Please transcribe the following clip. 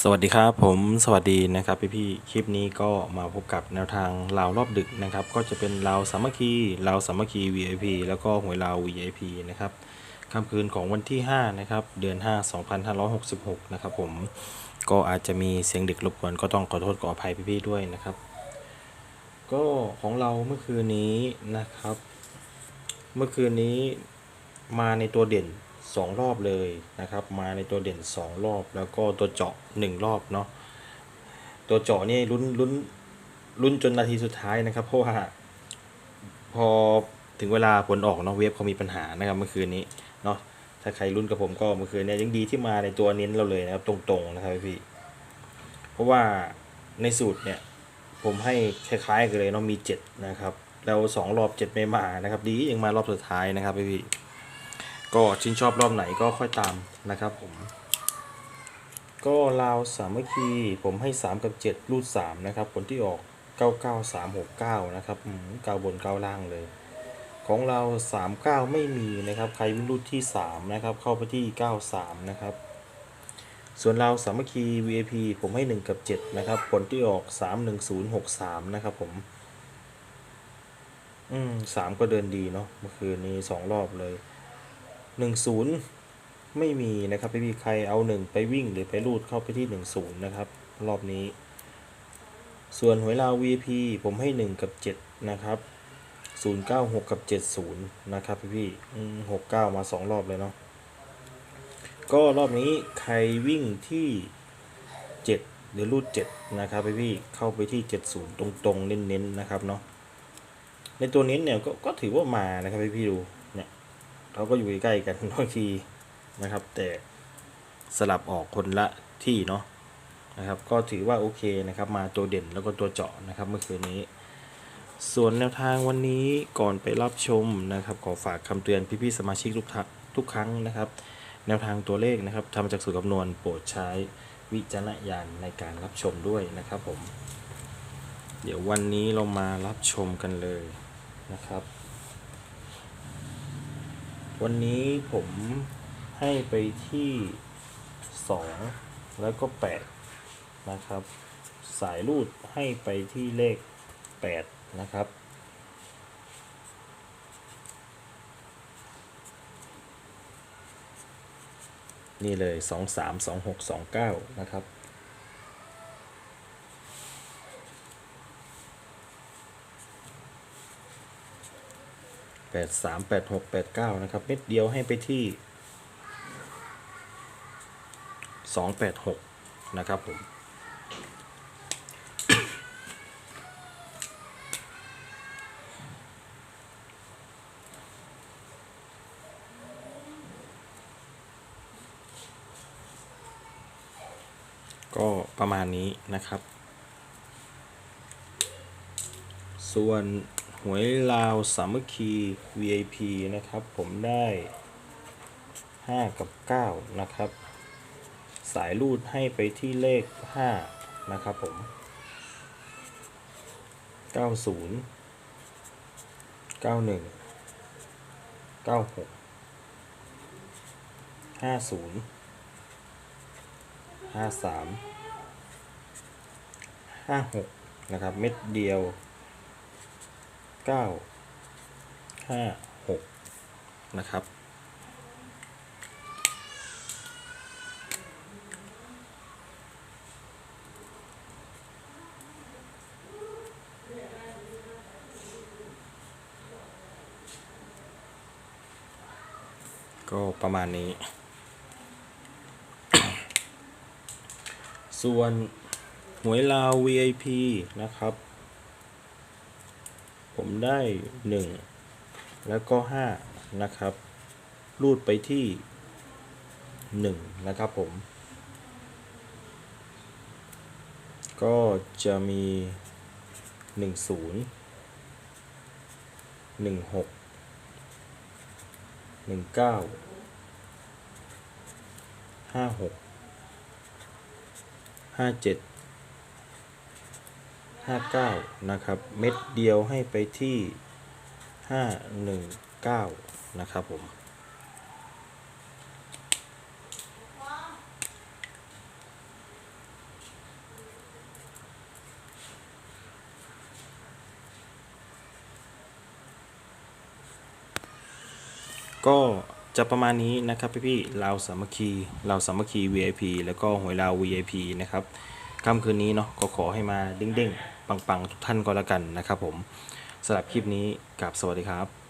สวัสดีครับผมสวัสดีนะครับพี่พี่คลิปนี้ก็มาพบกับแนวทางลาวรอบดึกนะครับ ก็จะเป็นลาวสามัคคีลาวสามัคคี VIP แล้วก็หวยลาว VIP นะครับค่ำคืนของวันที่ 5 นะครับ เดือน 5 2566 นะครับผมก็อาจจะมีเสียงเด็กรบกวนก็ต้องขอโทษขออภัยพี่พี่ด้วยนะครับ ก็ของเราเมื่อคืนนี้นะครับ เมื่อคืนนี้มาในตัวเด่น 2 รอบเลยนะครับ มาในตัวเด่น 2 รอบ แล้วก็ตัวเจาะ 1 รอบเนาะตัวเจาะนี่ลุ้นลุ้นลุ้นจนนาทีสุดท้ายนะครับ เพราะว่าพอถึงเวลาผลออกเนาะเว็บเขามีปัญหานะครับเมื่อคืนนี้เนาะถ้าใครลุ้นกับผมก็เมื่อคืนเนี้ยังดีที่มาในตัวเน้นเราเลยนะครับ ตรงๆนะครับพี่ เพราะว่าในสูตรเนี่ย ผมให้คล้ายๆกันเลยเนาะมี 7 นะครับ แล้ว 2 รอบ 7 ไม่มานะครับ ดียังมารอบสุดท้ายนะครับพี่ ก็ชื่นชอบรอบไหนก็ค่อยตามนะครับผม ก็ลาวสามัคคีผมให้ 3 กับ 7 รูด 3 นะครับ ผลที่ออก 99369 นะครับอืมเก้าบนเก้าล่างเลย ของเรา 39 ไม่มีนะครับ ใครวิ่งรูดที่ 3 นะครับ เข้าไปที่ 93 นะครับส่วนเราสามัคคี VIP ผมให้ 1 กับ 7 นะครับ ผลที่ออก 31063 นะครับผม อืมสามก็เดินดีเนาะเมื่อคืนนี้สองรอบเลย 10 ไม่มีนะครับไม่มีใครเอา 1 ไปวิ่งหรือไปรูดเข้าไปที่ 10 นะครับ รอบนี้ ส่วนหวยลาว VP ผมให้ 1 กับ 7 นะครับ 096 กับ 70 นะครับพี่พี่69 มา 2 รอบเลยเนาะก็รอบนี้ใครวิ่งที่ 7 หรือรูด 7 นะครับพี่พี่เข้าไปที่ 70 ตรงๆ เน้นๆนะครับเนาะในตัวเน้นเนี่ยก็ก็ถือว่ามานะครับพี่พี่ดู เขาก็อยู่ใกล้กันบางทีนะครับ แต่สลับออกคนละที่เนาะนะครับ ก็ถือว่าโอเคนะครับ มาตัวเด่นแล้วก็ตัวเจาะนะครับ เมื่อคืนนี้ ส่วนแนวทางวันนี้ก่อนไปรับชมนะครับ ขอฝากคำเตือนพี่ๆสมาชิกทุกท่านทุกครั้งนะครับ แนวทางตัวเลขนะครับทำจากสูตรคำนวณโปรดใช้วิจารณญาณในการรับชมด้วยนะครับผม เดี๋ยววันนี้เรามารับชมกันเลยนะครับ วันนี้ผมให้ไปที่ 2 แล้วก็ 8 นะครับ สายรูดให้ไปที่เลข 8 นะครับ นี่เลย 2 3 2 6 2 9 นะครับ แปดสามแปดหกแปดเก้านะครับ เม็ดเดียวให้ไปที่สองแปดหกนะครับผมก็ประมาณนี้นะครับ ส่วน หวยลาวสามัคคี VIP นะครับ ผมได้ 5 กับ 9 นะครับ สายรูดให้ไปที่เลข 5 นะครับผม 90 91 96 50 53 56 นะครับ เม็ดเดียว เก้าห้าหกนะครับ ก็ประมาณนี้ ส่วนหวยลาว VIP นะครับ ผมได้ 1 แล้วก็ 5 นะครับ รูดไปที่ 1 นะครับผม ก็จะมี 10 16 19 56 57 59 นะครับ เม็ดเดียวให้ไปที่ 519 นะครับผมก็จะประมาณนี้นะครับพี่พี่เราสามัคคีเราสามัคคี VIP แล้วก็หวยเรา VIP นะครับค่ำคืนนี้เนาะก็ขอให้มาดิ้งๆ ปังๆ ทุกท่านก็แล้วกันนะครับผมสำหรับคลิปนี้กับสวัสดีครับ